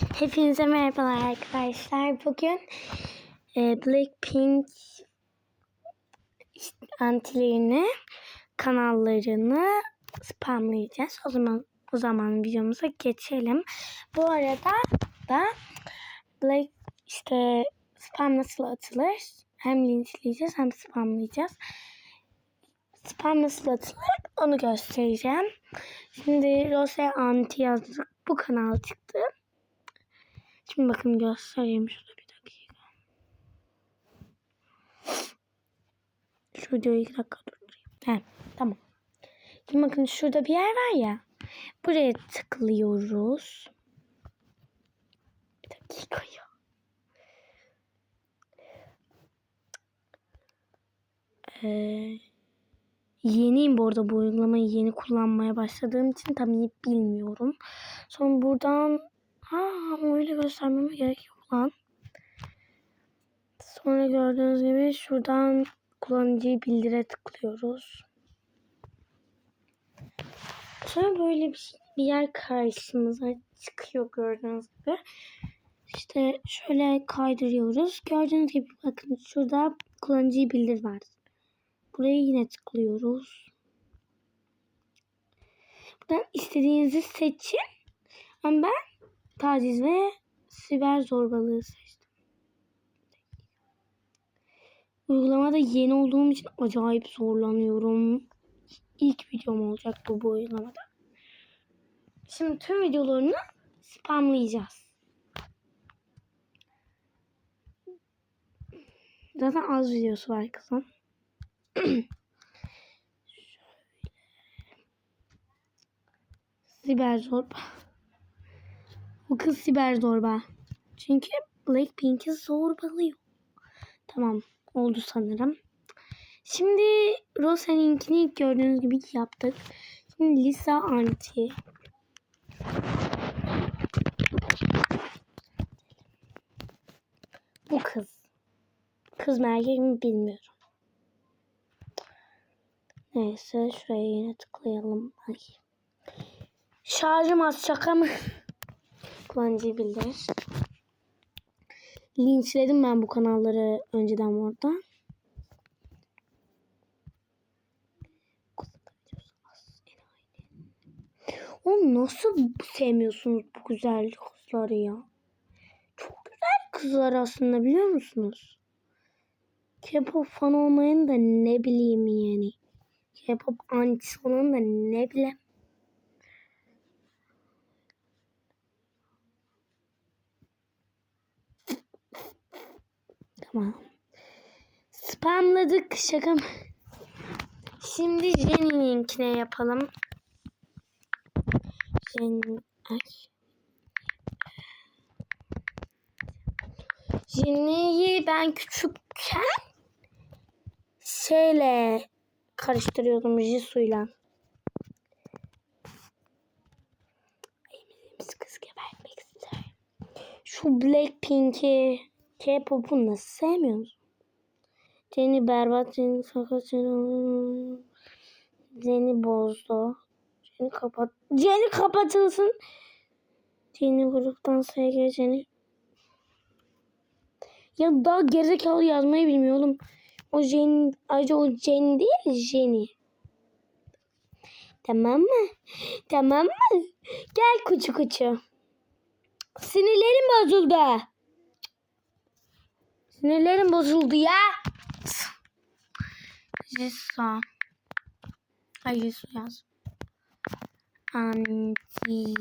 Hepinize merhabalar arkadaşlar. Bugün e, Blackpink antilerini, kanallarını spamlayacağız. O zaman o zaman videomuza geçelim. Bu arada da Black işte spam nasıl atılır? Hem linçleyeceğiz hem spamlayacağız. Spam nasıl atılır onu göstereceğim. Şimdi Rose Anti yazdık. Bu kanal çıktı. Şimdi bakın göstereyim şurada bir dakika. Şu videoyu iki dakika durdurayım. He, tamam. Şimdi bakın şurada bir yer var ya. Buraya tıklıyoruz. Bir dakika ya. Ee, yeniyim bu arada bu uygulamayı yeni kullanmaya başladığım için tam iyi bilmiyorum. Sonra buradan ha öyle göstermeme gerek yok lan. Sonra gördüğünüz gibi şuradan kullanıcıyı bildire tıklıyoruz. Sonra böyle bir, bir yer karşımıza çıkıyor gördüğünüz gibi. İşte şöyle kaydırıyoruz. Gördüğünüz gibi bakın şurada kullanıcıyı bildir var. Buraya yine tıklıyoruz. Buradan istediğinizi seçin. Ama ben taciz ve siber zorbalığı seçtim. Uygulamada yeni olduğum için acayip zorlanıyorum. İlk videom olacak bu, bu uygulamada. Şimdi tüm videolarını spamlayacağız. Zaten az videosu var kızım. Siber zorba. Bu kız siber zorba. Çünkü Blackpink'i zorbalıyor. Tamam oldu sanırım. Şimdi Rose'ninkini ilk gördüğünüz gibi yaptık. Şimdi Lisa Anti. Bu kız. Kız mı erkek mi bilmiyorum. Neyse şuraya yine tıklayalım. Ay. Şarjım az şaka mı? Kullanıcıyı bildirir. Linçledim ben bu kanalları önceden orada. Oğlum nasıl sevmiyorsunuz bu güzel kızları ya? Çok güzel kızlar aslında biliyor musunuz? K-pop fan olmayın da ne bileyim yani. K-pop antisi olan da ne bileyim. Tamam. Spamladık şaka mı? Şimdi Jenny'ninkine yapalım. Jenny... Jenny'yi ben küçükken şeyle karıştırıyordum ister. Şu Blackpink'i K-pop'u nasıl sevmiyorsunuz? Jenny berbat, Jenny sakat, Jenny... Jenny bozdu. Jenny kapat. Jenny kapatılsın. Jenny gruptan SG Jenny. Ya daha gerizekalı yazmayı bilmiyor oğlum. O Jenny, ayrıca o Jenny değil Jenny. Tamam mı? Tamam mı? Gel kuçu kuçu. Sinirlerim bozuldu. Sinirlerim bozuldu ya. Jisa. Ay Jisu yaz. Anti.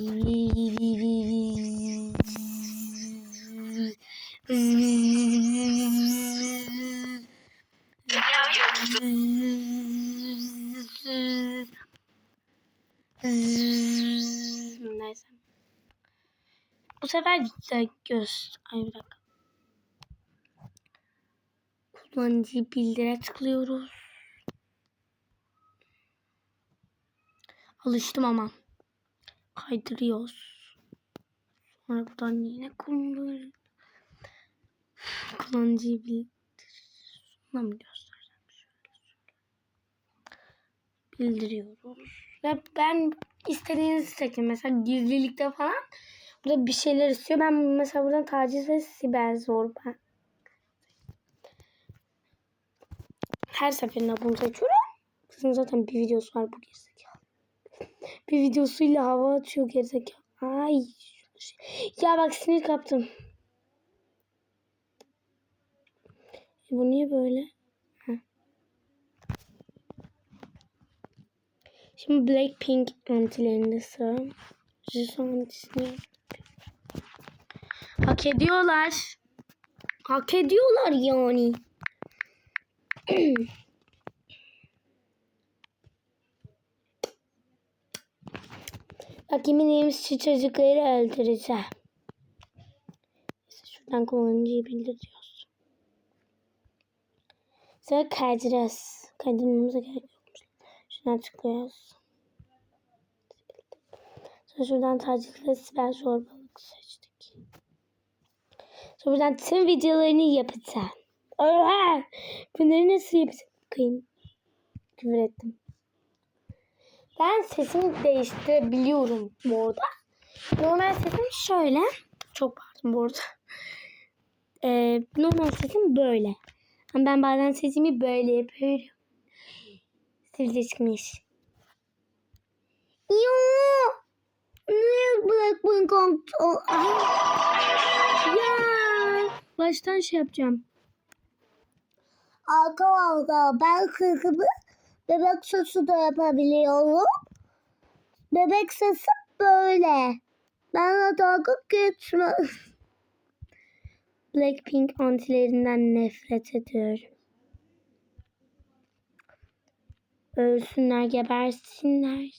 Neyse. Bu sefer de göz. Ay bir dakika. Kullanıcı bildire tıklıyoruz. Alıştım ama. Kaydırıyoruz. Sonra buradan yine kullanıyoruz. Kullanıcıyı bildir. Şuna mı göstereceğim? Şöyle. Bildiriyoruz. Ve ben istediğinizi seçin. Mesela gizlilikte falan Burada bir şeyler istiyor. Ben mesela buradan taciz ve siber zorba. Her seferinde bunu seçiyorum. Kızın zaten bir videosu var bu gerizekalı. Bir videosuyla hava atıyor gerizekalı. Ay. Ya bak sinir kaptım. E bu niye böyle? Şimdi Blackpink antilerinde sıra. Jisoo antisini Hak ediyorlar. Hak ediyorlar yani. Bak yeminliymiş şu çocukları öldüreceğim. Şuradan kullanıcıyı bildiriyoruz. Sonra kaydıracağız. Kaydırmamıza gerek yokmuş. Şuradan tıklıyoruz. Sonra şuradan taciz ve siber zorbalık seçtik. Sonra buradan tüm videolarını yapacağım. Oha! Bunları nasıl yapacağım? Bakayım. Küfür ettim. Ben sesimi değiştirebiliyorum bu arada. Normal sesim şöyle. Çok pardon bu arada. Ee, normal sesim böyle. Ama ben bazen sesimi böyle yapıyorum. Sivilce çıkmış. Yoo! Niye o- Ay! Ya! Baştan şey yapacağım. Arkadaşlar ben kızımı bebek sesi de yapabiliyorum. Bebek sesi böyle. Ben de dalga geçme. Blackpink antilerinden nefret ediyorum. Ölsünler, gebersinler.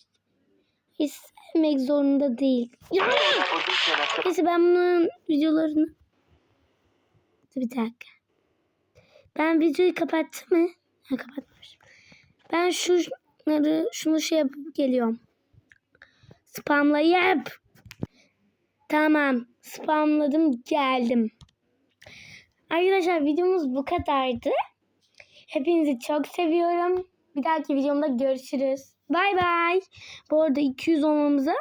Hiç sevmek zorunda değil. Neyse ben bunun videolarını... Bir dakika. Ben videoyu kapattım mı? Ha kapatmışım. Ben şunları, şunu şey yapıp geliyorum. Spamlayıp. Tamam. Spamladım geldim. Arkadaşlar videomuz bu kadardı. Hepinizi çok seviyorum. Bir dahaki videomda görüşürüz. Bay bay. Bu arada 200 olmamıza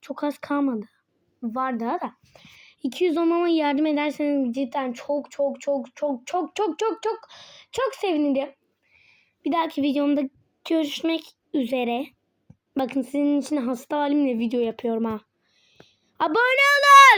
çok az kalmadı. Var daha da. 200 olmama yardım ederseniz cidden çok çok çok çok çok çok çok çok çok sevinirim. Bir dahaki videomda görüşmek üzere. Bakın sizin için hasta halimle video yapıyorum ha. Abone olun.